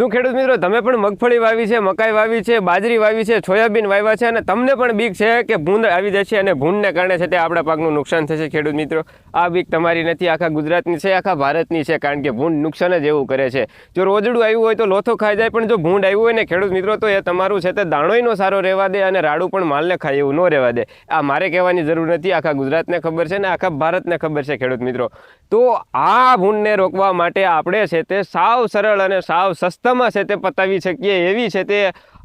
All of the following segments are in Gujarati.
શું ખેડૂત મિત્રો, તમે પણ મગફળી વાવી છે, મકાઈ વાવી છે, બાજરી વાવી છે, સોયાબીન વાવ્યા છે અને તમને પણ બીક છે કે ભૂંડ આવી જશે અને ભૂંડને કારણે છે તે આપણા પાકનું નુકસાન થશે ખેડૂત મિત્રો. આ બીક તમારી નથી, આખા ગુજરાતની છે, આખા ભારતની છે, કારણ કે ભૂંડ નુકસાન જ એવું કરે છે. જો રોજડું આવ્યું હોય તો લોથો ખાઈ જાય, પણ જો ભૂંડ આવ્યું હોય ને ખેડૂત મિત્રો, તો એ તમારું છે તે દાણોય નો સારો રહેવા દે અને રાડું પણ માલને ખાય એવું ન રહેવા દે. આ મારે કહેવાની જરૂર નથી, આખા ગુજરાતને ખબર છે ને આખા ભારતને ખબર છે ખેડૂત મિત્રો. તો આ ભૂંડને રોકવા માટે આપણે છે તે સાવ સરળ અને સાવ સસ્તામાં છે તે પતાવી શકીએ એવી છે તે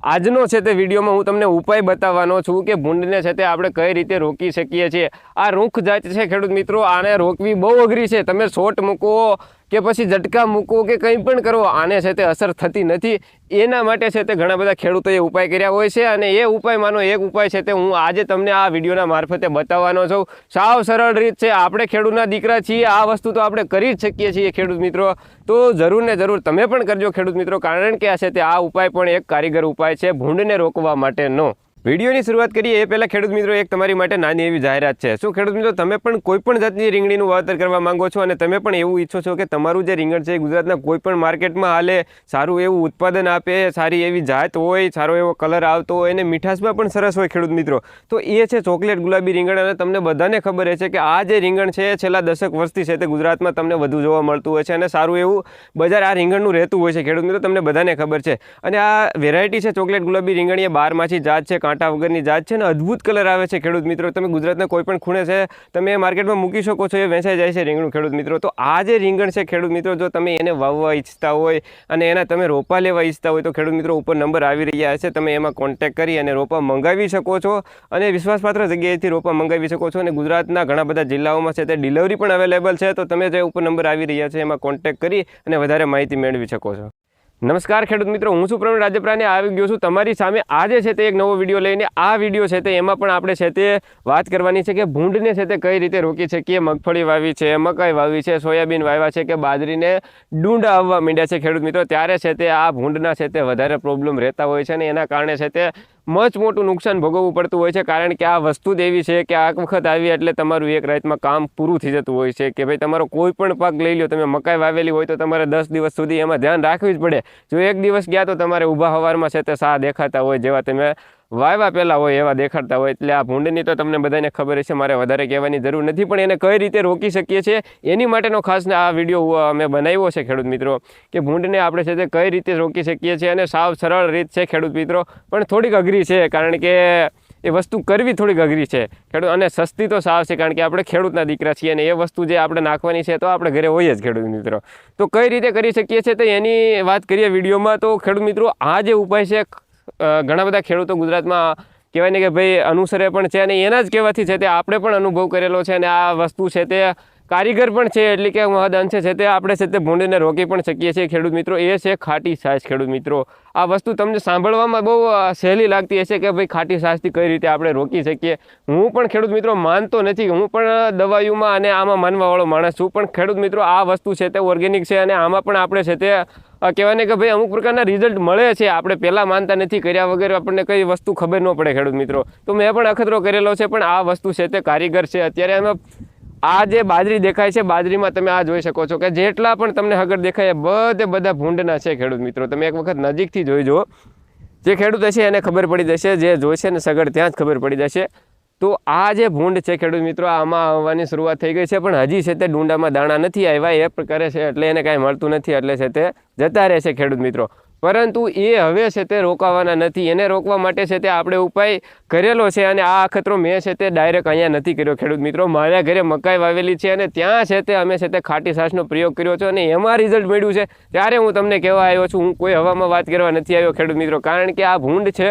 આજનો છે તે વિડીયોમાં હું તમને ઉપાય બતાવવાનો છું કે ભૂંડને છે તે આપણે કઈ રીતે રોકી શકીએ છીએ. આ રૂખ જાત છે ખેડૂત મિત્રો, આને રોકવી બહુ અઘરી છે. તમે શોટ મૂકો કે પછી ઝટકા મૂકો કે કંઈ પણ કરો આને છે તે અસર થતી નથી. એના માટે છે તે ઘણા બધા ખેડૂતોએ ઉપાય કર્યા હોય છે અને એ ઉપાયમાંનો એક ઉપાય છે તે હું આજે તમને આ વિડીયોના મારફતે બતાવવાનો છું. સાવ સરળ રીત છે, આપણે ખેડૂતના દીકરા છીએ, આ વસ્તુ તો આપણે કરી જ શકીએ છીએ ખેડૂત મિત્રો. તો જરૂર ને જરૂર તમે પણ કરજો ખેડૂત મિત્રો, કારણ કે આ છે તે આ ઉપાય પણ એક કારીગર ઉપાય છે ભૂંડને રોકવા માટેનો. વિડીયોની શરૂઆત કરીએ, એ પહેલાં ખેડૂત મિત્રો એક તમારી માટે નાની એવી જાહેરાત છે. શું ખેડૂત મિત્રો, તમે પણ કોઈ પણ જાતની રીંગણીનું વાવેતર કરવા માંગો છો અને તમે પણ એવું ઈચ્છો છો કે તમારું જે રીંગણ છે એ ગુજરાતના કોઈ પણ માર્કેટમાં હાલે, સારું એવું ઉત્પાદન આપે, સારી એવી જાત હોય, સારો એવો કલર આવતો હોય અને મીઠાશમાં પણ સરસ હોય ખેડૂત મિત્રો. તો એ છે ચોકલેટ ગુલાબી રીંગણ અને તમને બધાને ખબર છે કે આ જે રીંગણ છે છેલ્લા દશક વર્ષથી છે તે ગુજરાતમાં તમને વધુ જોવા મળતું હોય છે અને સારું એવું બજાર આ રીંગણનું રહેતું હોય છે. ખેડૂત મિત્રો, તમને બધાને ખબર છે. અને આ વેરાયટી છે ચોકલેટ ગુલાબી રીંગણ, એ બારમાસી જાત છે કાંટા વગરની જાત છે અને અદ્ભુત કલર આવે છે ખેડૂત મિત્રો. તમે ગુજરાતના કોઈ પણ ખૂણે છે, તમે એ માર્કેટમાં મૂકી શકો છો, એ વેચાઈ જાય છે રીંગણું, ખેડૂત મિત્રો. તો આ જે રીંગણ છે ખેડૂત મિત્રો, જો તમે એને વાવવા ઈચ્છતા હોય અને એના તમે રોપા લેવા ઈચ્છતા હોય તો ખેડૂત મિત્રો ઉપર નંબર આવી રહ્યા છે. તમે એમાં કોન્ટેક્ટ કરી અને રોપા મંગાવી શકો છો અને વિશ્વાસપાત્ર જગ્યાએથી રોપા મંગાવી શકો છો અને ગુજરાતના ઘણા બધા જિલ્લાઓમાં છે તે ડિલિવરી પણ અવેલેબલ છે. તો તમે જે ઉપર નંબર આવી રહ્યા છે એમાં કોન્ટેક્ટ કરી અને વધારે માહિતી મેળવી શકો છો. નમસ્કાર ખેડૂત મિત્રો, હું છું પ્રવીણ રાજપરાને. આવી ગયો છું તમારી સામે. આજે છે તે એક નવો વીડિયો લઈને આ વીડિયો છે તે, એમાં પણ આપણે છે તે વાત કરવાની છે કે ભૂંડને છે તે કઈ રીતે રોકી શકીએ મગફળી વાવી છે, મકાઈ વાવી છે, સોયાબીન વાવ્યા છે કે બાજરીને ડુંડા આવવા માંડ્યા છે ખેડૂત મિત્રો. ત્યારે છે તે આ ભૂંડના છે તે વધારે પ્રોબ્લેમ રહેતા હોય છે અને એના કારણે છે તે મચ મોટું નુકસાન ભોગવવું પડતું હોય છે, કારણ કે આ વસ્તુ જ એવી છે કે આ વખત આવી એટલે તમારું એક રાતમાં કામ પૂરું થઈ જતું હોય છે, કે ભાઈ તમારો કોઈ પણ પાક લઈ લો તમે મકાઈ વાવેલી હોય તો તમારે દસ દિવસ સુધી એમાં ધ્યાન રાખવી જ પડે. જો એક દિવસ ગયા તો તમારે ઊભા હવારમાં છે તે સા દેખાતા હોય, જેવા તમે વાવ્યા પહેલાં હોય એવા દેખાડતા હોય એટલે આ ભૂંડની તો તમને બધાને ખબર છે મારે વધારે કહેવાની જરૂર નથી, પણ એને કઈ રીતે રોકી શકીએ છીએ, એની માટેનો ખાસ આ વીડિયો અમે બનાવ્યો છે ખેડૂત મિત્રો, કે ભૂંડને આપણે છે તે કઈ રીતે રોકી શકીએ છીએ અને સાવ સરળ રીત છે ખેડૂત મિત્રો, પણ થોડીક અઘરી છે, કારણ કે એ વસ્તુ કરવી થોડીક અઘરી છે, ખેડૂત અને સસ્તી તો સાવ છે, કારણ કે આપણે ખેડૂતના દીકરા છીએ અને એ વસ્તુ જે આપણે નાખવાની છે તો આપણે ઘરે હોઈએ જ ખેડૂત મિત્રો. તો કઈ રીતે કરી શકીએ છીએ તો એની વાત કરીએ વિડીયોમાં, તો ખેડૂત મિત્રો, આ જે ઉપાય છે ઘણા બધા ખેડૂતો ગુજરાતમાં કહેવાય ને કે ભાઈ અનુસરે પણ છે અને એના જ કહેવાથી છે તે આપણે પણ અનુભવ કરેલો છે અને આ વસ્તુ છે તે કારીગર પણ છે, એટલે કે મહદ અંશે છે તે આપણે છે તે ભૂંડીને રોકી પણ શકીએ છીએ. ખેડૂત મિત્રો, એ છે ખાટી છાશ ખેડૂત મિત્રો. આ વસ્તુ તમને સાંભળવામાં બહુ સહેલી લાગતી હશે કે ભાઈ ખાટી છાશથી કઈ રીતે આપણે રોકી શકીએ. હું પણ ખેડૂત મિત્રો માનતો નથી. હું પણ દવાઈઓમાં અને આમાં માનવાવાળો માણસ છું. પણ ખેડૂત મિત્રો, આ વસ્તુ છે તે ઓર્ગેનિક છે અને આમાં પણ આપણે છે તે કહેવાય કે ભાઈ અમુક પ્રકારના રિઝલ્ટ મળે છે. આપણે પહેલાં માનતા નથી, કર્યા વગર આપણને કઈ વસ્તુ ખબર ન પડે ખેડૂત મિત્રો. તો મેં પણ અખતરો કરેલો છે, પણ આ વસ્તુ છે તે કારીગર છે. અત્યારે એમાં આ જે બાજરી દેખાય છે, બાજરીમાં તમે આ જોઈ શકો છો કે જેટલા પણ તમને હગર દેખાય બધે બધા ભૂંડના છે ખેડૂત મિત્રો. તમે એક વખત નજીકથી જોઈ જુઓ. જે ખેડૂત હશે એને ખબર પડી જશે, જે જોઈશે ને સગડ ત્યાં જ ખબર પડી જશે. તો આ જે ભૂંડ છે ખેડૂત મિત્રો, આમાં આવવાની શરૂઆત થઈ ગઈ છે, પણ હજી છે તે ડુંડામાં દાણા નથી આવ્યા, એ કરે છે એટલે એને કાંઈ મળતું નથી, એટલે છે તે જતા રહે છે ખેડૂત મિત્રો. પરંતુ એ હવે છે તે રોકાવાના નથી. એને રોકવા માટે છે તે આપણે ઉપાય કરેલો છે અને આ અખતરો મેં છે તે ડાયરેક્ટ અહીંયા નથી કર્યો, ખેડૂત મિત્રો. મારા ઘરે મકાઈ વાવેલી છે અને ત્યાં છે તે અમે છે તે ખાટી છાશનો પ્રયોગ કર્યો છે અને એમાં રિઝલ્ટ મળ્યું છે. ત્યારે હું તમને કહેવા આવ્યો છું, હું કોઈ હવામાં વાત કરવા નથી આવ્યો, ખેડૂત મિત્રો. કારણ કે આ ભૂંડ છે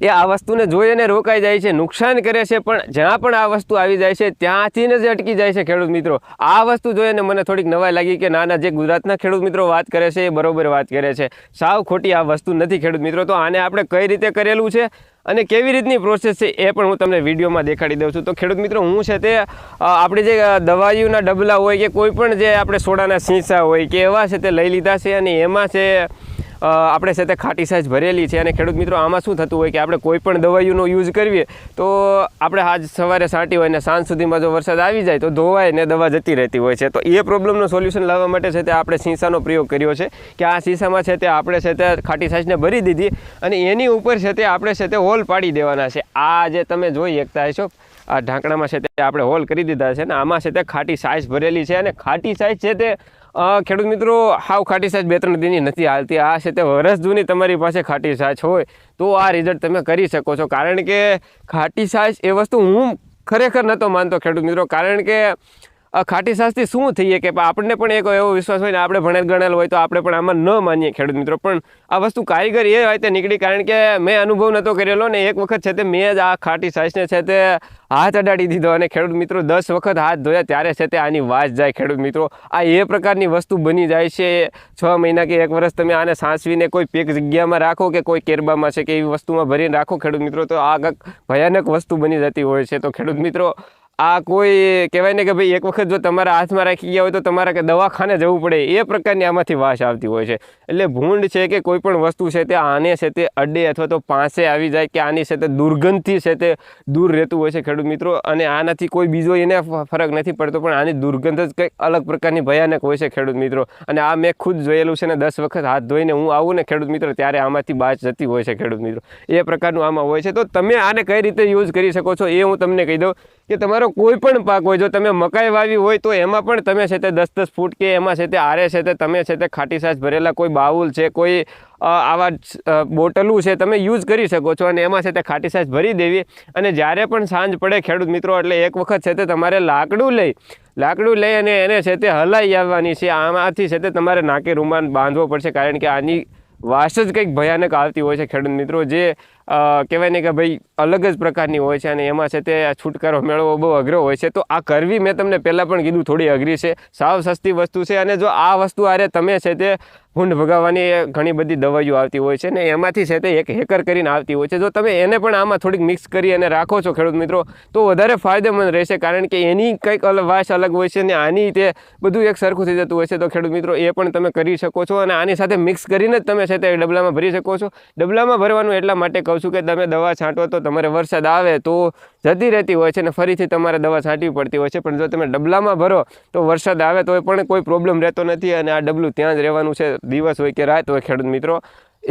એ આ વસ્તુને જોઈ અને રોકાઈ જાય છે, નુકસાન કરે છે, પણ જ્યાં પણ આ વસ્તુ આવી જાય છે, ત્યાંથી જ અટકી જાય છે, ખેડૂત મિત્રો. આ વસ્તુ જોઈને મને થોડીક નવાઈ લાગી કે નાના જે ગુજરાતના ખેડૂત મિત્રો વાત કરે છે, એ બરોબર વાત કરે છે. સાવ ખોટી આ વસ્તુ નથી, ખેડૂત મિત્રો. તો આને આપણે કઈ રીતે કરેલું છે અને કેવી રીતની પ્રોસેસ છે એ પણ હું તમને વિડીયોમાં દેખાડી દઉં છું. તો ખેડૂત મિત્રો, હું છે તે આપણી જે દવાઈઓના ડબલા હોય કે કોઈ પણ જે આપણે સોડાના શીશા હોય કે એવા છે તે લઈ લીધા છે અને એમાં છે આપણે છે તે ખાટી સાઈઝ ભરેલી છે અને ખેડૂત મિત્રો, આમાં શું થતું હોય કે આપણે કોઈ પણ દવાઈઓનો યુઝ કરવીએ તો આપણે આજ સવારે સાંટી હોય ને સાંજ સુધીમાં જો વરસાદ આવી જાય તો ધોવાય ને દવા જતી રહેતી હોય છે. તો એ પ્રોબ્લેમનું સોલ્યુશન લાવવા માટે છે તે આપણે શીશાનો પ્રયોગ કર્યો છે કે આ શીશામાં છે તે આપણે છે તે ખાટી સાઈઝને ભરી દીધી અને એની ઉપર છે તે આપણે છે તે હોલ પાડી દેવાના છે. આ જે તમે જોઈ શકતા હશો આ ઢાંકણામાં છે તે આપણે હોલ કરી દીધા છે ને આમાં છે તે ખાટી સાઈઝ ભરેલી છે અને ખાટી સાઈઝ છે તે ખેડૂત મિત્રો, હાવ ખાટી સાઇઝ બે ત્રણ દિનની નથી હાલતી. આ છે તે વરસ જૂની તમારી પાસે ખાટી સાઈઝ હોય તો આ રિઝલ્ટ તમે કરી શકો છો. કારણ કે ખાટી સાઈઝ એ વસ્તુ હું ખરેખર નહોતો માનતો ખેડૂત મિત્રો. કારણ કે ખાટી સાસથી શું થઈએ કે આપણને પણ એક એવો વિશ્વાસ હોય ને આપણે ભણેલ ગણેલ હોય તો આપણે પણ આમાં ન માનીએ ખેડૂત મિત્રો. પણ આ વસ્તુ કારીગર એ હોય તે નીકળી કારણ કે મેં અનુભવ નહોતો કરેલો ને એક વખત છે તે મેં જ આ ખાટી સાસને છે તે હાથ અડાડી દીધો અને ખેડૂત મિત્રો દસ વખત હાથ ધોયા ત્યારે છે તે આની વાસ જાય ખેડૂત મિત્રો. આ એ પ્રકારની વસ્તુ બની જાય છે. છ મહિના કે એક વર્ષ તમે આને સાંસવીને કોઈ પેક જગ્યામાં રાખો કે કોઈ કેરબામાં છે કે એવી વસ્તુમાં ભરીને રાખો ખેડૂત મિત્રો તો આ ભયાનક વસ્તુ બની જતી હોય છે. તો ખેડૂત મિત્રો આ કોઈ કહેવાય ને કે ભાઈ એક વખત જો તમારા હાથમાં રાખી ગયા હોય તો તમારે કે દવાખાને જવું પડે, એ પ્રકારની આમાંથી વાસ આવતી હોય છે. એટલે ભૂંડ છે કે કોઈ પણ વસ્તુ છે તે આને છે તે અડે અથવા તો પાસે આવી જાય કે આની છે તે દુર્ગંધથી છે તે દૂર રહેતું હોય છે ખેડૂત મિત્રો, અને આનાથી કોઈ બીજો એને ફરક નથી પડતો, પણ આની દુર્ગંધ જ કંઈક અલગ પ્રકારની ભયાનક હોય છે ખેડૂત મિત્રો. અને આ મેં ખુદ જોયેલું છે ને દસ વખત હાથ ધોઈને હું આવું ને ખેડૂત મિત્રો ત્યારે આમાંથી બાજ જતી હોય છે ખેડૂત મિત્રો. એ પ્રકારનું આમાં હોય છે. તો તમે આને કઈ રીતે યુઝ કરી શકો છો એ હું તમને કહી દઉં કે તમારો કોઈ પણ પાક હોય, જો તમે મકાઈ વાવી હોય તો એમાં પણ તમે છે તે દસ દસ ફૂટ કે એમાં છે તે આરે છે તે તમે છે તે ખાટી સાસ ભરેલા કોઈ બાઉલ છે, કોઈ આવા બોટલું છે તમે યુઝ કરી શકો છો અને એમાં છે તે ખાટી સાસ ભરી દેવી. અને જ્યારે પણ સાંજ પડે ખેડૂત મિત્રો, એટલે એક વખત છે તે તમારે લાકડું લઈ લાકડું લઈ અને એને છે તે હલાઈ આવવાની છે. આમાંથી છે તે તમારે નાકે રૂમાન બાંધવો પડશે કારણ કે આની વાસ જ કંઈક ભયાનક આવતી હોય છે ખેડૂત મિત્રો, જે કહેવાય ને કે ભાઈ અલગ જ પ્રકારની હોય છે અને એમાં છે તે છુટકારો મેળવવો બહુ અઘરો હોય છે. તો આ કરવી મેં તમને પહેલાં પણ કીધું, થોડી અઘરી છે. સાવ સસ્તી વસ્તુ છે અને જો આ વસ્તુ આરે તમે છે તે ભૂંડ ભગાવવાની ઘણી બધી દવાઈઓ આવતી હોય છે ને એમાંથી છે તે એક હેકર કરીને આવતી હોય છે. જો તમે એને પણ આમાં થોડીક મિક્સ કરી અને રાખો છો ખેડૂત મિત્રો, તો વધારે ફાયદેમંદ રહેશે કારણ કે એની કંઈક અલગ વાસ અલગ હોય છે ને આની તે બધું એક સરખું થઈ જતું હોય છે. તો ખેડૂત મિત્રો, એ પણ તમે કરી શકો છો અને આની સાથે મિક્સ કરીને જ તમે છે તે ડબલામાં ભરી શકો છો. ડબલામાં ભરવાનું એટલા માટે કહું છું કે તમે દવા છાંટો તો તમારે વરસાદ આવે તો જતી રહેતી હોય છે ને ફરીથી તમારે દવા છાંટવી પડતી હોય છે. પણ જો તમે ડબલામાં ભરો તો વરસાદ આવે તો પણ કોઈ પ્રોબ્લેમ રહેતો નથી અને આ ડબલું ત્યાં જ રહેવાનું છે. દિવસ હોય કે રાત હોય ખેડૂત મિત્રો,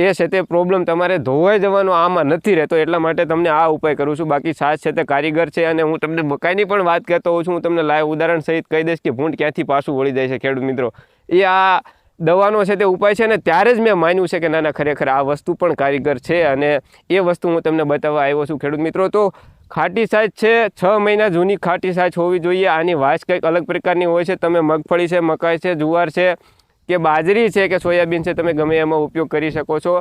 એ છે તે પ્રોબ્લેમ તમારે ધોવાઈ જવાનો આમાં નથી રહેતો. એટલા માટે તમને આ ઉપાય કરું છું. બાકી સાસ છે તે કારીગર છે અને હું તમને મકાઈની પણ વાત કરતો હોઉં છું. હું તમને લાઈવ ઉદાહરણ સહિત કહી દઈશ કે ભૂંડ ક્યાંથી પાછું વળી જાય છે ખેડૂત મિત્રો. એ આ દવાનો છે તે ઉપાય છે અને ત્યારે જ મેં માન્યું છે કે ના ના, ખરેખર આ વસ્તુ પણ કારીગર છે અને એ વસ્તુ હું તમને બતાવવા આવ્યો છું ખેડૂત મિત્રો. તો ખાટી સાજ છે, છ મહિના જૂની ખાટી સાજ હોવી જોઈએ. આની વાસ કંઈક અલગ પ્રકારની હોય છે. તમે મગફળી છે, મકાઈ છે, જુવાર છે કે બાજરી છે કે સોયાબીન છે, તમે ગમે એમાં ઉપયોગ કરી શકો છો.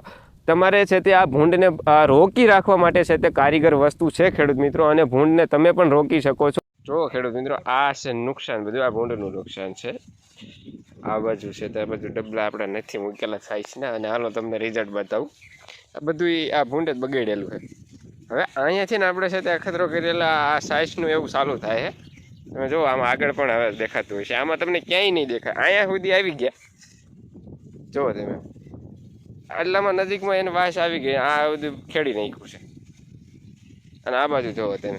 તમારે છે તે આ ભૂંડને રોકી રાખવા માટે છે તે કારીગર વસ્તુ છે ખેડૂત મિત્રો અને ભૂંડને તમે પણ રોકી શકો છો. જો ખેડૂત મિત્રો, આ છે નુકસાન. બધું આ ભૂંડનું નુકસાન છે. આ બાજુ છે, તો આ બાજુ ડબલા આપણે નથી મૂકેલા સાઈઝના અને હાલો તમને રિઝલ્ટ બતાવું. આ બધું આ ભૂંડ જ બગડેલું છે. હવે અહીંયાથી ને આપણે છે તે અખતરો કરેલા, આ સાઈઝનું એવું ચાલુ થાય છે. તમે જુઓ, આમાં આગળ પણ હવે દેખાતું હોય છે. આમાં તમને ક્યાંય નહીં દેખાય. અહીંયા સુધી આવી ગયા. જુઓ તમે. આટલામાં નજીકમાં એને વાસ આવી ગઈ. આ બધું ખેડી નાખ્યું છે. અને આ બાજુ જુઓ તમે.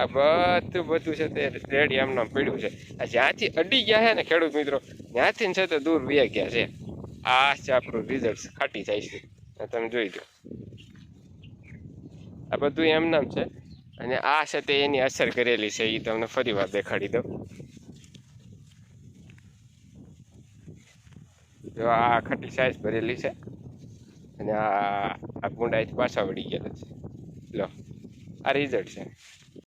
આ બધું બધું છે તે રેડી આમનામ પડ્યું છે. આ જ્યાંથી અડી ગયા છે ને ખેડૂત મિત્રો, ત્યાંથી છે તે દૂર વ્યા ગયા છે. આ છે આપણું રિઝલ્ટ ખાટી થાય છે. તમે જોઈ લો. આ બધું એમનામ છે. અને આ છે તે એની અસર કરેલી છે એ તમને ફરી વાર દેખાડી દઉં. જો આ ખાટી સાઈઝ ભરેલી છે. અને આ આ કુંડાઈથી પાછા વળી ગયેલા છે. લો, આ રિઝલ્ટ છે.